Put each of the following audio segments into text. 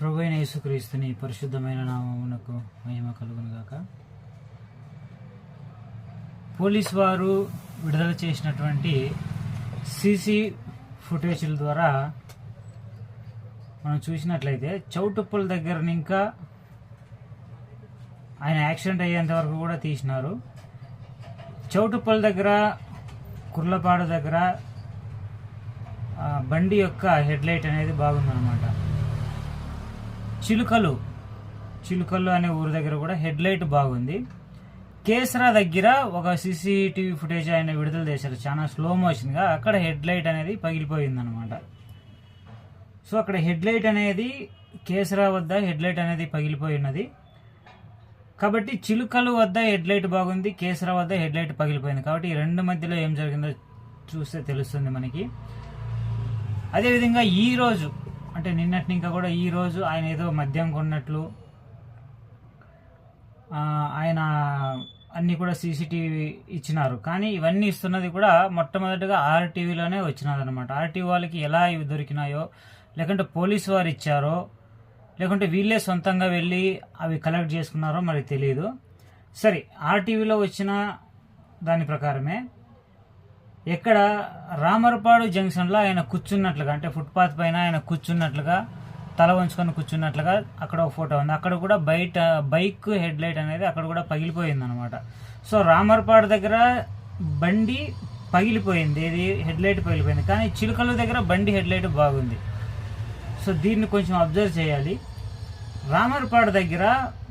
ప్రభు అయిన యేసుక్రీస్తుని పరిశుద్ధమైన నామమునకు మహిమ కలుగునుగాక. పోలీస్ వారు విడుదల చేసినటువంటి సీసీ ఫుటేజ్ల ద్వారా మనం చూసినట్లయితే చౌటుప్పల దగ్గర ఇంకా ఆయన యాక్సిడెంట్ అయ్యేంత వరకు కూడా తీసినారు. చౌటుప్పల దగ్గర కుర్లపాడు దగ్గర బండి యొక్క హెడ్లైట్ అనేది బాగుందన్నమాట. చిలుకలు. చిలుకలు అనే ఊరి దగ్గర కూడా హెడ్లైట్ బాగుంది. కేసరా దగ్గర ఒక సీసీటీవీ ఫుటేజ్ ఆయన విడుదల చేశారు. చాలా స్లో మోషన్గా అక్కడ హెడ్లైట్ అనేది పగిలిపోయింది అనమాట సో అక్కడ హెడ్లైట్ అనేది కేసరా వద్ద హెడ్లైట్ అనేది పగిలిపోయి ఉన్నది కాబట్టి చిలుకలు వద్ద హెడ్లైట్ బాగుంది కేసరా వద్ద హెడ్లైట్ పగిలిపోయింది. కాబట్టి ఈ రెండు మధ్యలో ఏం జరిగిందో చూస్తే తెలుస్తుంది మనకి. అదేవిధంగా ఈరోజు అంటే నిన్నటి ఇంకా కూడా ఈ రోజు ఆయన ఏదో మద్యం కొన్నట్లు ఆయన అన్నీ కూడా సీసీటీవీ ఇచ్చినారు. కానీ ఇవన్నీ ఇస్తున్నది కూడా మొట్టమొదటిగా ఆర్టీవీలోనే వచ్చినది అనమాట ఆర్టీవీ వాళ్ళకి ఎలా ఇవి దొరికినాయో లేకుంటే పోలీసు వారు ఇచ్చారో లేకుంటే వీళ్ళే సొంతంగా వెళ్ళి అవి కలెక్ట్ చేసుకున్నారో మరి తెలియదు సరే ఆర్టీవీలో వచ్చిన దాని ప్రకారమే ఇక్కడ రామరపాడు జంక్షన్లో ఆయన కూర్చున్నట్లుగా అంటే ఫుట్పాత్ పైన ఆయన కూర్చున్నట్లుగా తల వంచుకొని కూర్చున్నట్లుగా అక్కడ ఒక ఫోటో ఉంది. అక్కడ కూడా బయట బైక్ హెడ్ లైట్ అనేది అక్కడ కూడా పగిలిపోయింది అనమాట సో రామరపాడు దగ్గర బండి పగిలిపోయింది. ఇది హెడ్ లైట్ పగిలిపోయింది. కానీ చిలుకల దగ్గర బండి హెడ్ లైట్ బాగుంది. సో దీన్ని కొంచెం అబ్జర్వ్ చేయాలి. రామర్పాడు దగ్గర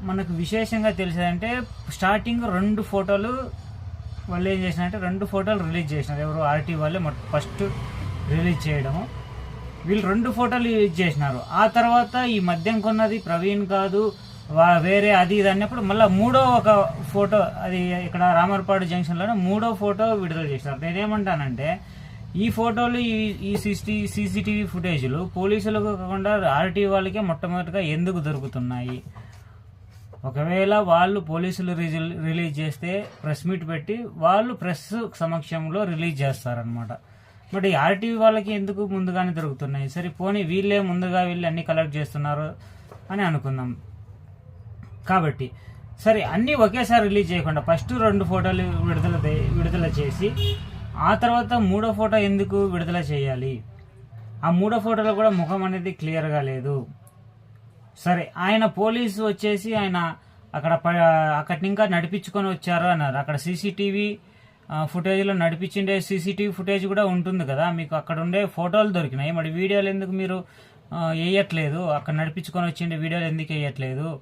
మనకు విశేషంగా తెలిసేదంటే స్టార్టింగ్ రెండు ఫోటోలు వాళ్ళు ఏం చేసినారంటే రెండు ఫోటోలు రిలీజ్ చేసినారు. ఎవరు ఆర్టీ వాళ్ళే ఫస్ట్ రిలీజ్ చేయడము. వీళ్ళు రెండు ఫోటోలు యూజ్ చేసినారు. ఆ తర్వాత ఈ మద్యం కొన్నది ప్రవీణ్ కాదు వా- వేరే అది ఇది అన్నప్పుడు మళ్ళీ మూడో ఒక ఫోటో అది ఇక్కడ రామర్పాడు జంక్షన్లోనే మూడో ఫోటో విడుదల చేసినారు. నేనేమంటానంటే ఈ ఫోటోలు ఈ ఈ సిసి సీసీటీవీ ఫుటేజ్లు పోలీసులకు కాకుండా ఆర్టీ వాళ్ళకే మొట్టమొదటిగా ఎందుకు దొరుకుతున్నాయి? ఒకవేళ వాళ్ళు పోలీసులు రిలీజ్ చేస్తే ప్రెస్ మీట్ పెట్టి వాళ్ళు ప్రెస్ సమక్షంలో రిలీజ్ చేస్తారనమాట బట్ ఈ ఆర్టీవీ వాళ్ళకి ఎందుకు ముందుగానే దొరుకుతున్నాయి? సరే పోనీ వీళ్ళే ముందుగా వీళ్ళు అన్ని కలెక్ట్ చేస్తున్నారు అని అనుకుందాం. కాబట్టి సరే అన్నీ ఒకేసారి రిలీజ్ చేయకుండా ఫస్ట్ రెండు ఫోటోలు విడుదల విడుదల చేసి ఆ తర్వాత మూడో ఫోటో ఎందుకు విడుదల చేయాలి? ఆ మూడో ఫోటోలో కూడా ముఖం అనేది క్లియర్గా లేదు. సరే ఆయన పోలీసు వచ్చేసి ఆయన అక్కడ ప- అక్కడి ఇంకా నడిపించుకొని వచ్చారు అన్నారు. అక్కడ సీసీటీవీ ఫుటేజ్లో నడిపించిండే సీసీటీవీ ఫుటేజ్ కూడా ఉంటుంది కదా. మీకు అక్కడ ఉండే ఫోటోలు దొరికినాయి. మరి వీడియోలు ఎందుకు మీరు వేయట్లేదు అక్కడ నడిపించుకొని వచ్చిండే వీడియోలు ఎందుకు వేయట్లేదు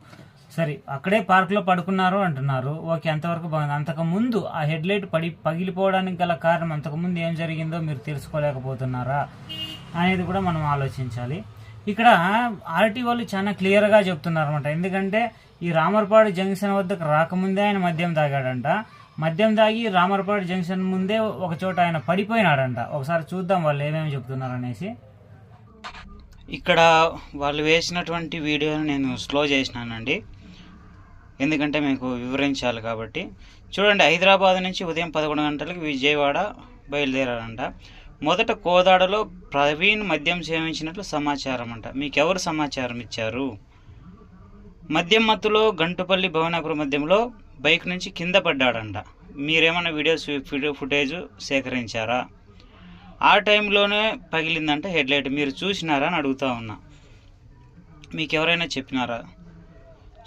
సరే అక్కడే పార్క్లో పడుకున్నారు అంటున్నారు. ఓకే అంతవరకు బాగుంది. అంతకుముందు ఆ హెడ్లైట్ పడి పగిలిపోవడానికి గల కారణం అంతకు ముందు ఏం జరిగిందో మీరు తెలుసుకోలేకపోతున్నారా అనేది కూడా మనం ఆలోచించాలి. ఇక్కడ ఆర్టీ వాళ్ళు చాలా క్లియర్గా చెప్తున్నారు అనమాట ఎందుకంటే ఈ రామర్పాడు జంక్షన్ వద్దకు రాకముందే ఆయన మద్యం తాగాడంట. మద్యం తాగి రామర్పాడు జంక్షన్ ముందే ఒక చోట ఆయన పడిపోయినాడంట. ఒకసారి చూద్దాం వాళ్ళు ఏమేమి చెప్తున్నారు అనేసి ఇక్కడ వాళ్ళు వేసినటువంటి వీడియోని నేను స్లో చేసినానండి. ఎందుకంటే మీకు వివరించాలి కాబట్టి. చూడండి హైదరాబాద్ నుంచి ఉదయం పదకొండు గంటలకు విజయవాడ బయలుదేరారంట. మొదట కోదాడలో ప్రవీణ్ మద్యం సేవించినట్లు సమాచారం అంట. మీకెవరు సమాచారం ఇచ్చారు? మద్యం మత్తులో గంటుపల్లి భవనాపురం మధ్యంలో బైక్ నుంచి కింద పడ్డాడంట. మీరేమైనా వీడియోస్ ఫుటేజ్ సేకరించారా? ఆ టైంలోనే పగిలిందంట హెడ్లైట్. మీరు చూసినారా అని అడుగుతా ఉన్నా. మీకు ఎవరైనా చెప్పినారా?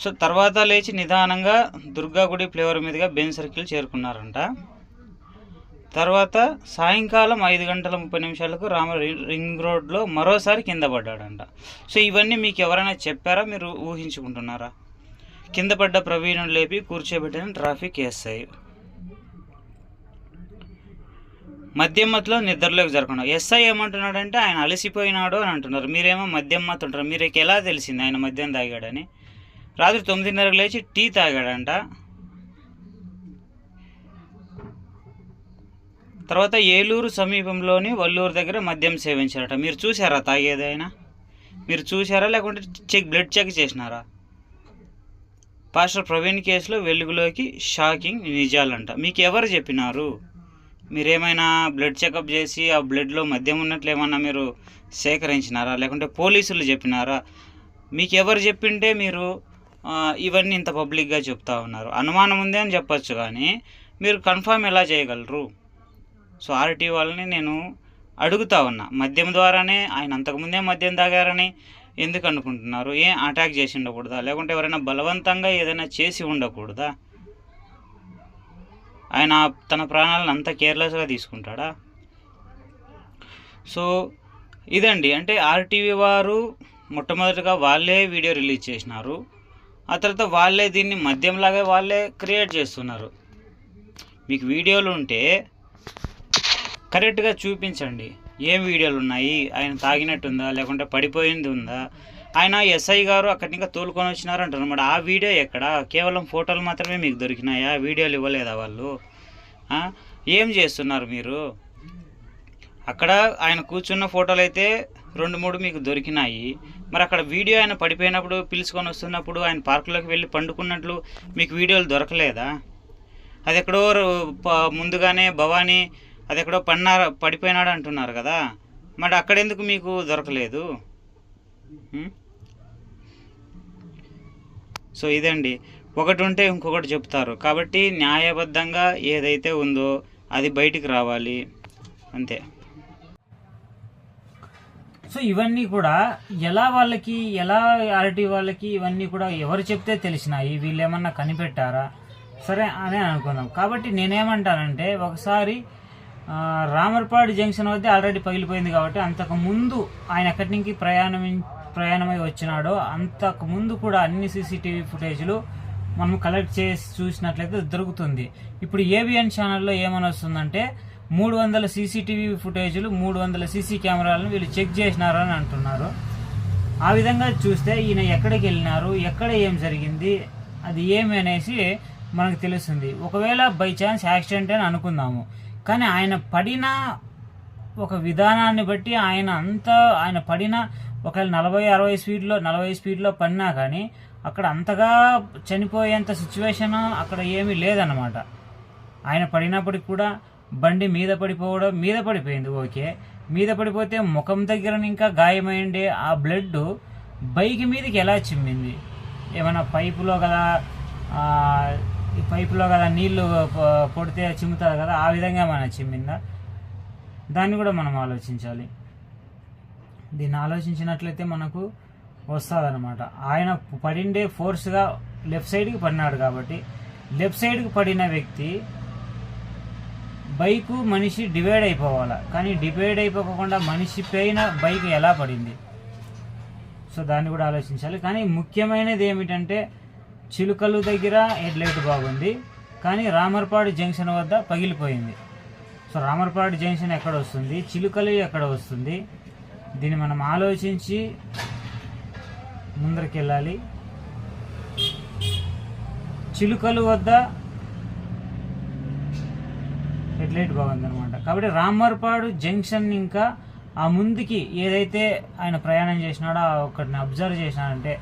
సో తర్వాత లేచి నిదానంగా దుర్గాగుడి ఫ్లేవర్ మీదుగా బెన్ సర్కిల్ చేరుకున్నారంట. తర్వాత సాయంకాలం ఐదు గంటల ముప్పై నిమిషాలకు రామ రింగ్ రోడ్లో మరోసారి కింద పడ్డాడంట. సో ఇవన్నీ మీకు ఎవరైనా చెప్పారా? మీరు ఊహించుకుంటున్నారా? కింద పడ్డ ప్రవీణుని లేపి కూర్చోబెట్టిన ట్రాఫిక్ ఎస్ఐ. మద్యం నిద్రలోకి జరగకుండా. ఎస్ఐ ఏమంటున్నాడంటే ఆయన అలసిపోయినాడు అని అంటున్నారు. మీరేమో మద్యం ఉంటారు అంటారు మీకు ఎలా తెలిసింది ఆయన మద్యం తాగాడని? రాత్రి తొమ్మిదిన్నరకు లేచి టీ తాగాడంట. తర్వాత ఏలూరు సమీపంలోని వల్లూరు దగ్గర మద్యం సేవించారట. మీరు చూసారా తాగేదైనా మీరు చూసారా లేకుంటే చెక్ బ్లడ్ చెక్ చేసినారా? పాస్టర్ ప్రవీణ్ కేసులో వెలుగులోకి షాకింగ్ నిజాలంట. మీకు ఎవరు చెప్పినారు? మీరేమైనా బ్లడ్ చెకప్ చేసి ఆ బ్లడ్లో మద్యం ఉన్నట్లు ఏమన్నా మీరు సేకరించినారా? లేకుంటే పోలీసులు చెప్పినారా? మీకు ఎవరు చెప్పింటే మీరు ఇవన్నీ ఇంత పబ్లిక్గా చెప్తా ఉన్నారు. అనుమానం ఉంది అని చెప్పచ్చు కానీ మీరు కన్ఫర్మ్ ఎలా చేయగలరు? సో ఆర్టీ వాళ్ళని నేను అడుగుతా ఉన్నా. మద్యం ద్వారానే ఆయన అంతకుముందే మద్యం తాగారని ఎందుకు అనుకుంటున్నారు? ఏం అటాక్ చేసి ఉండకూడదా? లేకుంటే ఎవరైనా బలవంతంగా ఏదైనా చేసి ఉండకూడదా? ఆయన తన ప్రాణాలను అంత కేర్లెస్గా తీసుకుంటాడా? సో ఇదండి. అంటే ఆర్టీవీ వారు మొట్టమొదటిగా వాళ్ళే వీడియో రిలీజ్ చేసినారు. ఆ తర్వాత వాళ్ళే దీన్ని మద్యంలాగా వాళ్ళే క్రియేట్ చేస్తున్నారు. మీకు వీడియోలు ఉంటే కరెక్ట్గా చూపించండి. ఏం వీడియోలు ఉన్నాయి ఆయన తాగినట్టుందా? లేకుంటే పడిపోయింది ఉందా ఆయన ఎస్ఐ గారు అక్కడి ఇంకా తోలుకొని వచ్చినారు అంటారు అనమాట. ఆ వీడియో ఎక్కడ? కేవలం ఫోటోలు మాత్రమే మీకు దొరికినాయా? వీడియోలు ఇవ్వలేదా వాళ్ళు? ఏం చేస్తున్నారు మీరు? అక్కడ ఆయన కూర్చున్న ఫోటోలు అయితే రెండు మూడు మీకు దొరికినాయి. మరి అక్కడ వీడియో ఆయన పడిపోయినప్పుడు పిలుచుకొని వస్తున్నప్పుడు ఆయన పార్కులోకి వెళ్ళి పండుకున్నట్లు మీకు వీడియోలు దొరకలేదా? అది ఎక్కడో ప- ముందుగానే భవానీ అది ఎక్కడో పడినారు పడిపోయినాడు అంటున్నారు కదా. మరి అక్కడెందుకు మీకు దొరకలేదు? సో ఇదండి. ఒకటి ఉంటే ఇంకొకటి చెప్తారు. కాబట్టి న్యాయబద్ధంగా ఏదైతే ఉందో అది బయటికి రావాలి. అంతే. సో ఇవన్నీ కూడా ఎలా వాళ్ళకి ఎలా ఆర్టీ వాళ్ళకి ఇవన్నీ కూడా ఎవరు చెప్తే తెలిసినాయి? వీళ్ళు ఏమన్నా కనిపెట్టారా? సరే అని అనుకున్నాం. కాబట్టి నేనేమంటానంటే ఒకసారి రామర్పాడు జంక్షన్ వద్ద ఆల్రెడీ పగిలిపోయింది కాబట్టి అంతకు ముందు ఆయన ఎక్కడి నుంచి ప్రయాణం ప్రయాణమై వచ్చినాడో అంతకు ముందు కూడా అన్ని సీసీటీవీ ఫుటేజ్లు మనం కలెక్ట్ చేసి చూసినట్లయితే దొరుకుతుంది. ఇప్పుడు ఏబిఎన్ ఛానల్లో ఏమని వస్తుందంటే మూడు వందల సీసీటీవీ ఫుటేజ్లు మూడు వందల సీసీ కెమెరాలను వీళ్ళు చెక్ చేసినారు అని అంటున్నారు. ఆ విధంగా చూస్తే ఈయన ఎక్కడికి వెళ్ళినారు ఎక్కడ ఏం జరిగింది అది ఏమి అనేసి మనకు తెలుస్తుంది. ఒకవేళ బై ఛాన్స్ యాక్సిడెంట్ అని అనుకుందాము. కానీ ఆయన పడిన ఒక విధానాన్ని బట్టి ఆయన అంత ఆయన పడిన ఒకవేళ నలభై అరవై స్పీడ్లో నలభై స్పీడ్లో పడినా కానీ అక్కడ అంతగా చనిపోయేంత సిచ్యువేషన్ అక్కడ ఏమీ లేదన్నమాట. ఆయన పడినప్పటికి కూడా బండి మీద పడిపోవడం మీద పడిపోయింది ఓకే. మీద పడిపోతే ముఖం దగ్గర ఇంకా గాయమైంది. ఆ బ్లడ్ బైక్ మీదకి ఎలా చిమ్మింది? ఏమైనా పైపులో కదా ఈ పైపులో కదా నీళ్ళు కొడితే పొడితే చిమ్ముతుంది కదా ఆ విధంగా మన చిమ్మిందా? దాన్ని కూడా మనం ఆలోచించాలి. దీన్ని ఆలోచించినట్లయితే మనకు వస్తుందన్నమాట. ఆయన పడిండే ఫోర్స్గా లెఫ్ట్ సైడ్కి పడినాడు కాబట్టి లెఫ్ట్ సైడ్కి పడిన వ్యక్తి బైకు మనిషి డివైడ్ అయిపోవాలి? కానీ డివైడ్ అయిపోకుండా మనిషి పైన బైక్ ఎలా పడింది? సో దాన్ని కూడా ఆలోచించాలి. కానీ ముఖ్యమైనది ఏమిటంటే చిలుకలు దగ్గర హెడ్లైట్ బాగుంది కానీ రామర్పాడు జంక్షన్ వద్ద పగిలిపోయింది. సో రామర్పాడు జంక్షన్ ఎక్కడ వస్తుంది? చిలుకలు ఎక్కడ వస్తుంది? దీన్ని మనం ఆలోచించి ముందరికి వెళ్ళాలి చిలుకలు వద్ద హెడ్లైట్ బాగుందనమాట కాబట్టి రామర్పాడు జంక్షన్ ఇంకా ఆ ముందుకి ఏదైతే ఆయన ప్రయాణం చేసినాడో ఆ ఒకటిని అబ్జర్వ్ చేసినాడంటే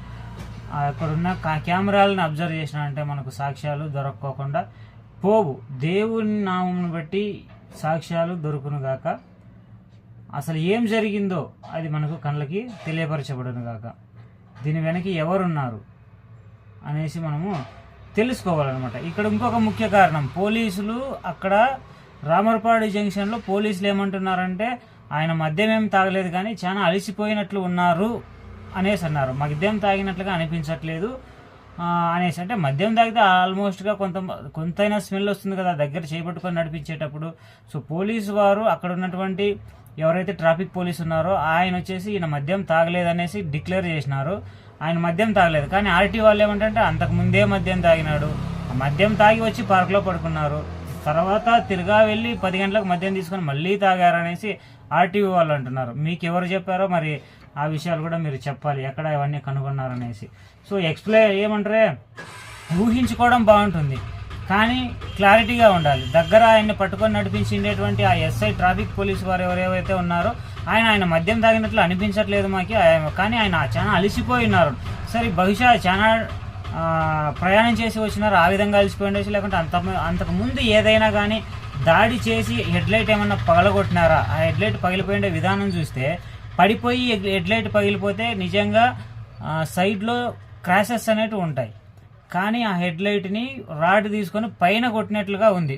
అక్కడున్న కా- కెమెరాలను అబ్జర్వ్ చేసినాడంటే మనకు సాక్ష్యాలు దొరక్కోకుండా పోవు. దేవుని నామం బట్టి సాక్ష్యాలు దొరుకును గాక. అసలు ఏం జరిగిందో అది మనకు కళ్ళకి తెలియపరచబడును గాక. దీని వెనక ఎవరున్నారు అనేసి మనము తెలుసుకోవాలన్నమాట. ఇక్కడ ఇంకొక ముఖ్య కారణం. పోలీసులు అక్కడ రామర్పాడు జంక్షన్లో పోలీసులు ఏమంటున్నారంటే ఆయన మద్యం ఏం తాగలేదు కానీ చాలా అలసిపోయినట్లు ఉన్నారు. అనేసి అన్నారు. మద్యం తాగినట్లుగా అనిపించట్లేదు. అనేసి. అంటే మద్యం తాగితే ఆల్మోస్ట్గా కొంత కొంతైనా స్మెల్ వస్తుంది కదా దగ్గర చేపట్టుకొని నడిపించేటప్పుడు. సో పోలీసు వారు అక్కడ ఉన్నటువంటి ఎవరైతే ట్రాఫిక్ పోలీస్ ఉన్నారో ఆయన వచ్చేసి ఈయన మద్యం తాగలేదనేసి డిక్లేర్ చేసినారు. ఆయన మద్యం తాగలేదు. కానీ ఆర్టీ వాళ్ళు ఏమంటే అంతకు ముందే మద్యం తాగినాడు. మద్యం తాగి వచ్చి పార్క్లో పడుకున్నారు. తర్వాత తిరగా వెళ్ళి పది గంటలకు మద్యం తీసుకొని మళ్ళీ తాగారనేసి ఆర్టీవీ వాళ్ళు అంటున్నారు. మీకు ఎవరు చెప్పారో మరి ఆ విషయాలు కూడా మీరు చెప్పాలి. ఎక్కడ ఇవన్నీ కనుగొన్నారనేసి. So explain ఏమంటారే? ఊహించుకోవడం బాగుంటుంది. కానీ క్లారిటీగా ఉండాలి. దగ్గర ఆయన్ని పట్టుకొని నడిపించిండేటువంటి ఆ ఎస్ఐ ట్రాఫిక్ పోలీస్ వారు ఎవరెవరైతే ఉన్నారో ఆయన ఆయన మద్యం తాగినట్లు అనిపించట్లేదు మాకి. ఆయన- కానీ ఆయన చాలా అలసిపోయి ఉన్నారు. సరే బహుశా చాలా ప్రయాణం చేసి వచ్చినారు ఆ విధంగా అలసిపోయి ఉండొచ్చు లేకుంటే అంత అంతకు ముందు ఏదైనా కానీ దాడి చేసి హెడ్లైట్ ఏమన్నా పగలగొట్టినారా? ఆ హెడ్లైట్ పగిలిపోయిండే విధానం చూస్తే పడిపోయి హెడ్లైట్ పగిలిపోతే నిజంగా సైడ్లో క్రాషెస్ అనేటివి ఉంటాయి. కానీ ఆ హెడ్లైట్ని రాడ్ తీసుకొని పైన కొట్టినట్లుగా ఉంది.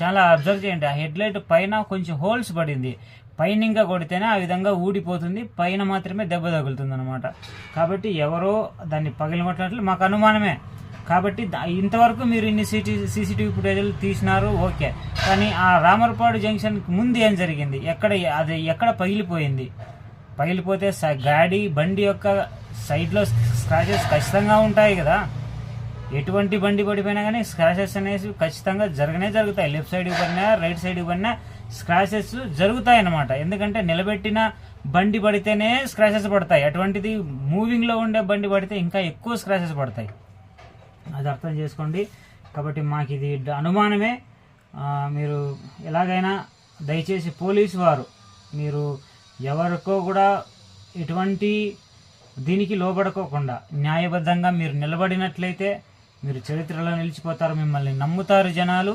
చాలా అబ్జర్వ్ చేయండి. ఆ హెడ్లైట్ పైన కొంచెం హోల్స్ పడింది. పైన ఇంకా కొడితేనే ఆ విధంగా ఊడిపోతుంది. పైన మాత్రమే దెబ్బ తగులుతుంది అనమాట కాబట్టి ఎవరో దాన్ని పగిలిమట్టినట్లు మాకు అనుమానమే. కాబట్టి ఇంతవరకు మీరు ఇన్ని సిటీ సీసీటీవీ ఫుటేజ్లు తీసినారు ఓకే. కానీ ఆ రామర్పాడు జంక్షన్కి ముందు ఏం జరిగింది? ఎక్కడ అది ఎక్కడ పగిలిపోయింది? పగిలిపోతే గాడి బండి యొక్క సైడ్లో స్క్రాచెస్ ఖచ్చితంగా ఉంటాయి కదా. ఎటువంటి బండి పడిపోయినా కానీ స్క్రాచెస్ అనేసి ఖచ్చితంగా జరగనే జరుగుతాయి. లెఫ్ట్ సైడ్ పడినా రైట్ సైడ్ పడినా స్క్రాచెస్ జరుగుతాయి అన్నమాట ఎందుకంటే నిలబెట్టిన బండి పడితేనే స్క్రాచెస్ పడతాయి. అటువంటిది మూవింగ్లో ఉండే బండి పడితే ఇంకా ఎక్కువ స్క్రాచెస్ పడతాయి. అది అర్థం చేసుకోండి. కాబట్టి మాకు ఇది అనుమానమే. మీరు ఎలాగైనా దయచేసి పోలీసు వారు మీరు ఎవరికో కూడా ఎటువంటి దీనికి లోబడుకోకుండా న్యాయబద్ధంగా మీరు నిలబడినట్లయితే మీరు చరిత్రలో నిలిచిపోతారు మిమ్మల్ని నమ్ముతారు జనాలు.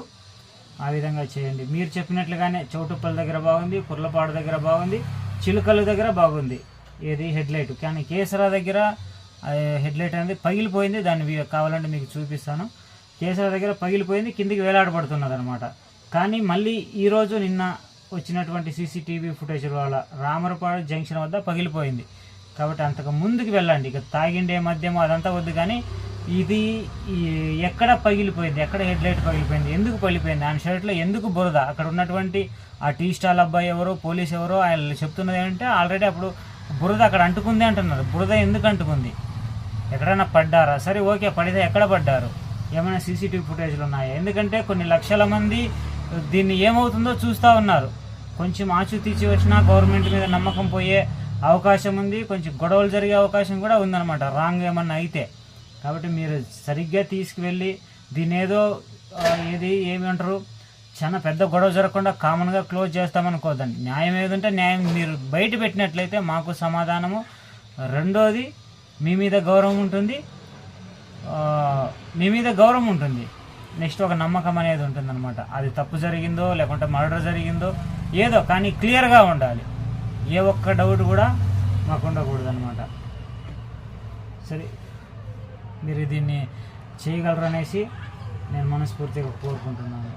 ఆ విధంగా చేయండి. మీరు చెప్పినట్లుగానే చౌటుప్పల దగ్గర బాగుంది కుర్లపాడు దగ్గర బాగుంది చిలుకల దగ్గర బాగుంది. ఏది? హెడ్లైట్. కానీ కేసరా దగ్గర హెడ్లైట్ అనేది పగిలిపోయింది. దాన్ని కావాలంటే మీకు చూపిస్తాను. కేసరా దగ్గర పగిలిపోయింది కిందికి వేలాడబడుతున్నది అనమాట కానీ మళ్ళీ ఈరోజు నిన్న వచ్చినటువంటి సీసీటీవీ ఫుటేజ్ వల్ల రామరపాడు జంక్షన్ వద్ద పగిలిపోయింది. కాబట్టి అంతకు ముందుకు వెళ్ళండి. ఇక తాగిండే మధ్యమో అదంతా వద్దు కానీ ఇది ఈ ఎక్కడ పగిలిపోయింది? ఎక్కడ హెడ్ లైట్ పగిలిపోయింది? ఎందుకు పగిలిపోయింది? ఆయన షర్ట్లో ఎందుకు బురద? అక్కడ ఉన్నటువంటి ఆ టీ స్టాల్ అబ్బాయి ఎవరో పోలీస్ ఎవరో ఆయన చెప్తున్నది ఏంటంటే ఆల్రెడీ అప్పుడు బురద అక్కడ అంటుకుంది అంటున్నారు. బురద ఎందుకు అంటుకుంది? ఎక్కడైనా పడ్డారా? సరే ఓకే పడితే ఎక్కడ పడ్డారు? ఏమైనా సీసీటీవీ ఫుటేజ్లు ఉన్నాయా? ఎందుకంటే కొన్ని లక్షల మంది దీన్ని ఏమవుతుందో చూస్తూ ఉన్నారు. కొంచెం ఆచూతీచి వచ్చినా గవర్నమెంట్ మీద నమ్మకం పోయే అవకాశం ఉంది. కొంచెం గొడవలు జరిగే అవకాశం కూడా ఉందన్నమాట. రాంగ్ ఏమన్నా అయితే. కాబట్టి మీరు సరిగ్గా తీసుకువెళ్ళి దీని ఏదో ఏది ఏమి అంటారు? చాలా పెద్ద గొడవ జరగకుండా కామన్గా క్లోజ్ చేస్తామనుకోదండి న్యాయం ఏదంటే న్యాయం. మీరు బయట పెట్టినట్లయితే మాకు సమాధానము. రెండోది మీ మీద గౌరవం ఉంటుంది. మీ మీద గౌరవం ఉంటుంది. నెక్స్ట్ ఒక నమ్మకం అనేది ఉంటుందన్నమాట. అది తప్పు జరిగిందో లేకుంటే మర్డర్ జరిగిందో ఏదో కానీ క్లియర్గా ఉండాలి. ఏ ఒక్క డౌట్ కూడా మాకు ఉండకూడదు అనమాట సరే మీరు దీన్ని చేయగలరనేసి నేను మనస్ఫూర్తిగా కోరుకుంటున్నాను.